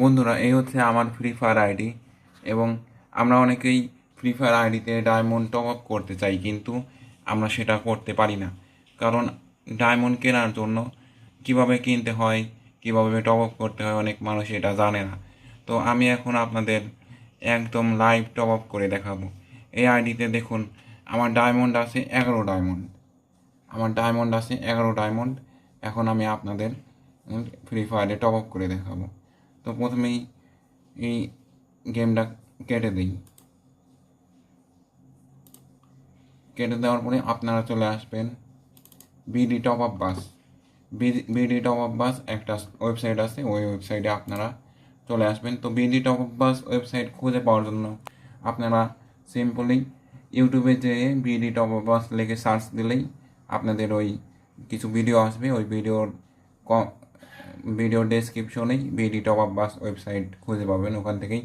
বন্ধুরা, এই হচ্ছে আমার ফ্রি ফায়ার আইডি এবং আমরা অনেকেই ফ্রি ফায়ার আইডিতে ডায়মন্ড টপ আপ করতে চাই, কিন্তু আমরা সেটা করতে পারি না। কারণ ডায়মন্ড কেনার জন্য কীভাবে কিনতে হয়, কীভাবে টপ আপ করতে হয়, অনেক মানুষ এটা জানে না। তো আমি এখন আপনাদের একদম লাইভ টপ আপ করে দেখাবো। এই আইডিতে দেখুন, আমার ডায়মন্ড আছে এগারো ডায়মন্ড আমার ডায়মন্ড আছে এগারো ডায়মন্ড এখন আমি আপনাদের ফ্রি ফায়ারে টপ আপ করে দেখাবো। তো প্রথমেই এই গেমটা কেটে দিই। কেটে দেওয়ার পরে আপনারা চলে আসবেন BD top up bus BD top up bus একটা ওয়েবসাইট আছে, ওই ওয়েবসাইটে আপনারা চলে আসবেন। তো BD top up bus website খুঁজে পাওয়ার জন্য আপনারা সিম্পলি ইউটিউবে যেয়ে বিডি টপ আপ বাস লিখে সার্চ দিলেই আপনাদের ওই কিছু ভিডিও আসবে। ওই ভিডিওর video ডেসক্রিপশনেই BD top up bus website খুঁজে পাবেন। ওখান থেকেই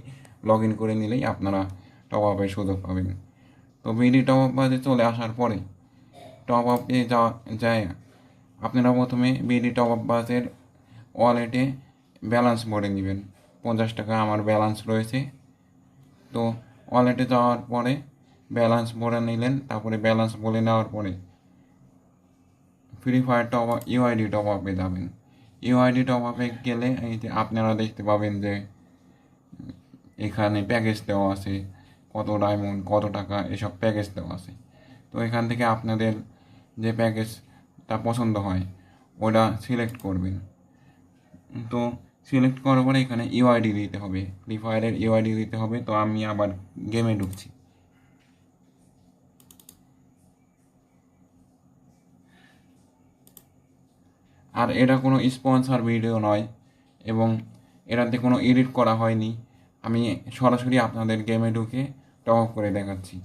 লগ ইন করে নিলেই আপনারা টপ আপের সুযোগ পাবেন। তো বিডি টপ আপ বাসে চলে আসার পরে টপ আপে যাওয়া যায়, আপনারা প্রথমে বিডি টপ আপ বাসের ওয়ালেটে ব্যালেন্স ভরে নেবেন। পঞ্চাশ টাকা আমার ব্যালেন্স রয়েছে। তো ওয়ালেটে যাওয়ার পরে ব্যালেন্স ভরে নিলেন, তারপরে ব্যালেন্স বলে নেওয়ার পরে Free Fire top up UID top আপে যাবেন। ইউআইডি টপ আপে গেলে এই যে আপনারা দেখতে পাবেন যে এখানে প্যাকেজ দেওয়া আছে, কত ডায়মন্ড কত টাকা, এসব প্যাকেজ দেওয়া আছে। তো এখান থেকে আপনাদের যে প্যাকেজটা পছন্দ হয়, ওটা সিলেক্ট করবেন। তো সিলেক্ট করার পরে এখানে ইউআইডি দিতে হবে। ফ্রি ফায়ারের ইউআইডি দিতে হবে। তো আমি আবার গেমে ঢুকছি। আর এটা কোনো স্পন্সার ভিডিও নয় এবং এটাতে কোনো এডিট করা হয়নি। আমি সরাসরি আপনাদের গেমে ঢুকে টক করে দেখাচ্ছি।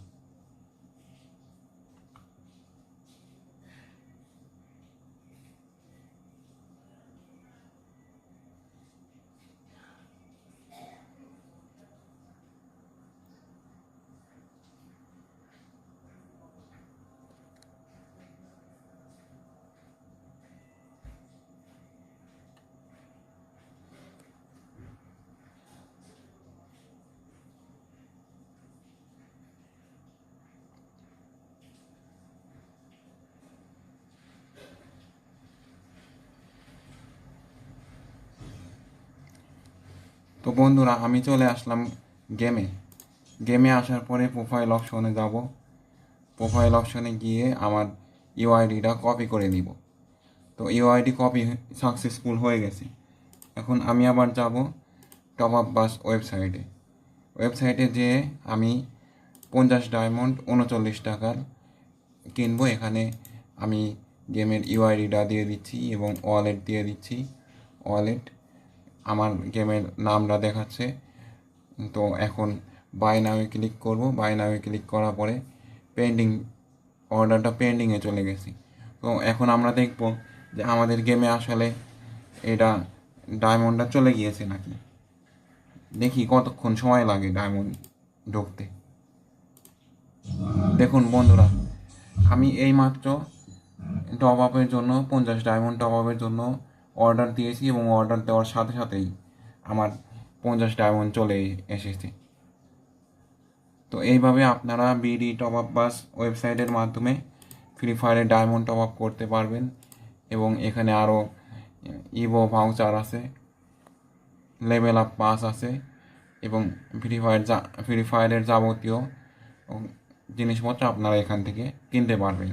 তো বন্ধুরা, আমি চলে আসলাম গেমে গেমে আসার পরে প্রোফাইল অপশনে যাব। প্রোফাইল অপশনে গিয়ে আমার ইউআইডিটা কপি করে নিব। তো ইউআইডি কপি সাকসেসফুল হয়ে গেছে। এখন আমি আবার যাব টপ আপ বাস ওয়েবসাইটে ওয়েবসাইটে যেয়ে আমি পঞ্চাশ ডায়মন্ড উনচল্লিশ টাকার কিনবো। এখানে আমি গেমের ইউআইডিটা দিয়ে দিচ্ছি এবং ওয়ালেট দিয়ে দিচ্ছি। ওয়ালেট আমার গেমের নামটা দেখাচ্ছে। তো এখন বাই নামে ক্লিক করব। বাই নামে ক্লিক করার পরে পেন্ডিং অর্ডারটা পেন্ডিংয়ে চলে গেছি। তো এখন আমরা দেখব যে আমাদের গেমে আসলে এটা ডায়মন্ডটা চলে গিয়েছে নাকি? দেখি কতক্ষণ সময় লাগে ডায়মন্ড ঢুকতে। দেখুন বন্ধুরা, আমি এই মাত্র টপ আপের জন্য পঞ্চাশ ডায়মন্ড টপ আপের জন্য অর্ডার দিয়েছি এবং অর্ডার দেওয়ার সাথে সাথেই আমার পঞ্চাশ ডায়মন্ড চলে এসেছে। তো এইভাবে আপনারা বিডি টপ আপ বাস ওয়েবসাইটের মাধ্যমে ফ্রি ফায়ারে ডায়মন্ড টপ আপ করতে পারবেন এবং এখানে আরও ইভো ভাউচার আছে লেভেল আপ পাস আছে এবং ফ্রি ফায়ার যা ফ্রি ফায়ারের যাবতীয় জিনিসপত্র আপনারা এখান থেকে কিনতে পারবেন।